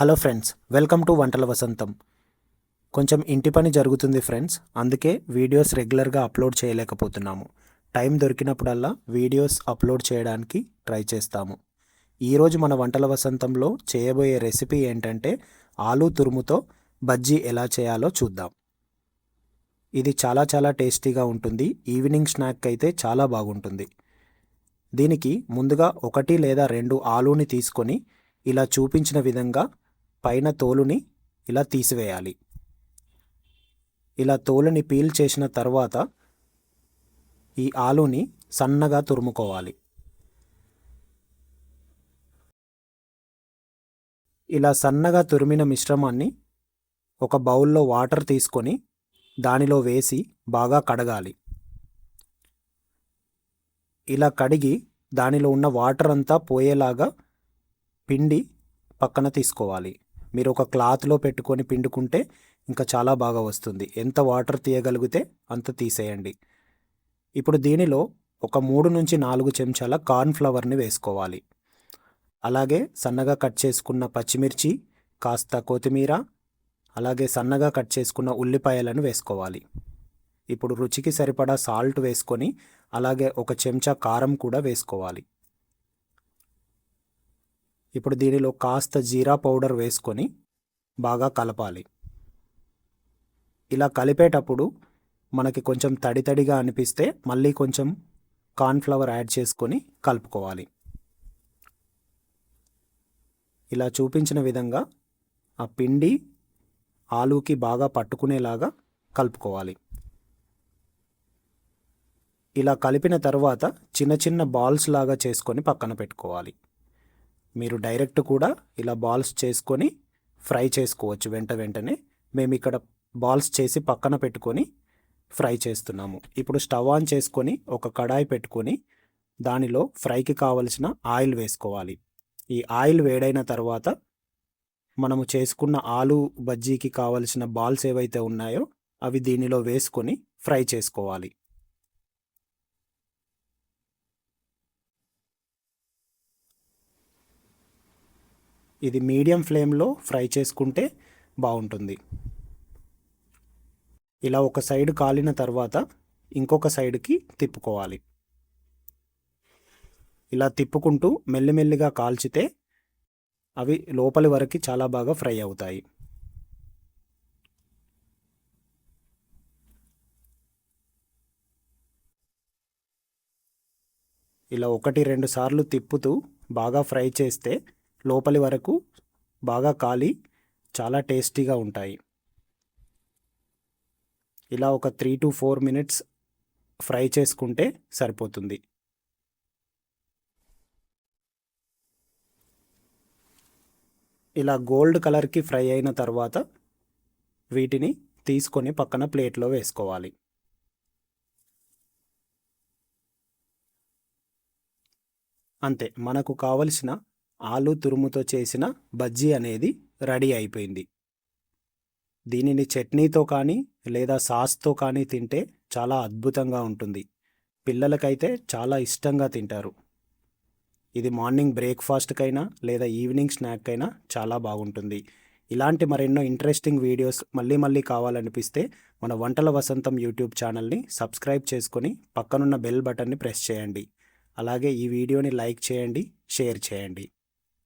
Hello friends welcome to వంటల వసంతం. కొంచెం ఇంటి పని జరుగుతుంది ఫ్రెండ్స్ అందుకే వీడియోస్ రెగ్యులర్గా అప్లోడ్ చేయలేకపోతున్నాము. టైం దొరికినప్పుడల్లా వీడియోస్ అప్లోడ్ చేయడానికి ట్రై చేస్తాము. ఈరోజు మన వంటల వసంతంలో చేయబోయే రెసిపీ ఏంటంటే ఆలూ తురుముతో బజ్జీ ఎలా చేయాలో చూద్దాం. ఇది చాలా చాలా టేస్టీగా ఉంటుంది ఈవినింగ్ స్నాక్ అయితే చాలా బాగుంటుంది. దీనికి ముందుగా ఒకటి లేదా రెండు ఆలూని తీసుకొని ఇలా చూపించిన విధంగా పైన తోలుని ఇలా తీసివేయాలి. ఇలా తోలుని పీల్ చేసిన తర్వాత ఈ ఆలుని సన్నగా తురుముకోవాలి. ఇలా సన్నగా తురిమిన మిశ్రమాన్ని ఒక బౌల్లో వాటర్ తీసుకొని దానిలో వేసి బాగా కడగాలి. ఇలా కడిగి దానిలో ఉన్న వాటర్ అంతా పోయేలాగా పిండి పక్కన తీసుకోవాలి. మీరు ఒక క్లాత్లో పెట్టుకొని పిండుకుంటే ఇంకా చాలా బాగా వస్తుంది. ఎంత వాటర్ తీయగలిగితే అంత తీసేయండి. ఇప్పుడు దీనిలో ఒక మూడు నుంచి నాలుగు చెంచాల కార్న్ ఫ్లవర్ని వేసుకోవాలి. అలాగే సన్నగా కట్ చేసుకున్న పచ్చిమిర్చి కాస్త కొత్తిమీర అలాగే సన్నగా కట్ చేసుకున్న ఉల్లిపాయలను వేసుకోవాలి. ఇప్పుడు రుచికి సరిపడా సాల్ట్ వేసుకొని అలాగే ఒక చెంచా కారం కూడా వేసుకోవాలి. ఇప్పుడు దీనిలో కాస్త జీరా పౌడర్ వేసుకొని బాగా కలపాలి. ఇలా కలిపేటప్పుడు మనకి కొంచెం తడి తడిగా అనిపిస్తే మళ్ళీ కొంచెం కార్న్ఫ్లవర్ యాడ్ చేసుకొని కలుపుకోవాలి. ఇలా చూపించిన విధంగా ఆ పిండి ఆలూకి బాగా పట్టుకునేలాగా కలుపుకోవాలి. ఇలా కలిపిన తర్వాత చిన్న చిన్న బాల్స్ లాగా చేసుకొని పక్కన పెట్టుకోవాలి. మీరు డైరెక్ట్ కూడా ఇలా బాల్స్ చేసుకొని ఫ్రై చేసుకోవచ్చు వెంట వెంటనే. మేము ఇక్కడ బాల్స్ చేసి పక్కన పెట్టుకొని ఫ్రై చేస్తున్నాము. ఇప్పుడు స్టవ్ ఆన్ చేసుకొని ఒక కడాయి పెట్టుకొని దానిలో ఫ్రైకి కావలసిన ఆయిల్ వేసుకోవాలి. ఈ ఆయిల్ వేడైన తర్వాత మనము చేసుకున్న ఆలు బజ్జీకి కావలసిన బాల్స్ ఏవైతే ఉన్నాయో అవి దీనిలో వేసుకొని ఫ్రై చేసుకోవాలి. ఇది మీడియం ఫ్లేమ్లో ఫ్రై చేసుకుంటే బాగుంటుంది. ఇలా ఒక సైడ్ కాలిన తర్వాత ఇంకొక సైడ్కి తిప్పుకోవాలి. ఇలా తిప్పుకుంటూ మెల్లిమెల్లిగా కాల్చితే అవి లోపలి వరకు చాలా బాగా ఫ్రై అవుతాయి. ఇలా ఒకటి రెండు సార్లు తిప్పుతూ బాగా ఫ్రై చేస్తే లోపలి వరకు బాగా కాలి చాలా టేస్టీగా ఉంటాయి. ఇలా ఒక three two four minutes fry చేసుకుంటే సరిపోతుంది. ఇలా గోల్డ్ కలర్కి ఫ్రై అయిన తర్వాత వీటిని తీసుకొని పక్కన ప్లేట్లో వేసుకోవాలి. అంతే మనకు కావలసిన ఆలు తురుముతో చేసిన బజ్జీ అనేది రెడీ అయిపోయింది. దీనిని చట్నీతో కానీ లేదా సాస్తో కానీ తింటే చాలా అద్భుతంగా ఉంటుంది. పిల్లలకైతే చాలా ఇష్టంగా తింటారు. ఇది మార్నింగ్ బ్రేక్ఫాస్ట్కైనా లేదా ఈవినింగ్ స్నాక్ అయినా చాలా బాగుంటుంది. ఇలాంటి మరెన్నో ఇంట్రెస్టింగ్ వీడియోస్ మళ్ళీ మళ్ళీ కావాలనిపిస్తే మన వంటల వసంతం యూట్యూబ్ ఛానల్ని సబ్స్క్రైబ్ చేసుకొని పక్కనున్న బెల్ బటన్ని ప్రెస్ చేయండి. అలాగే ఈ వీడియోని లైక్ చేయండి షేర్ చేయండి.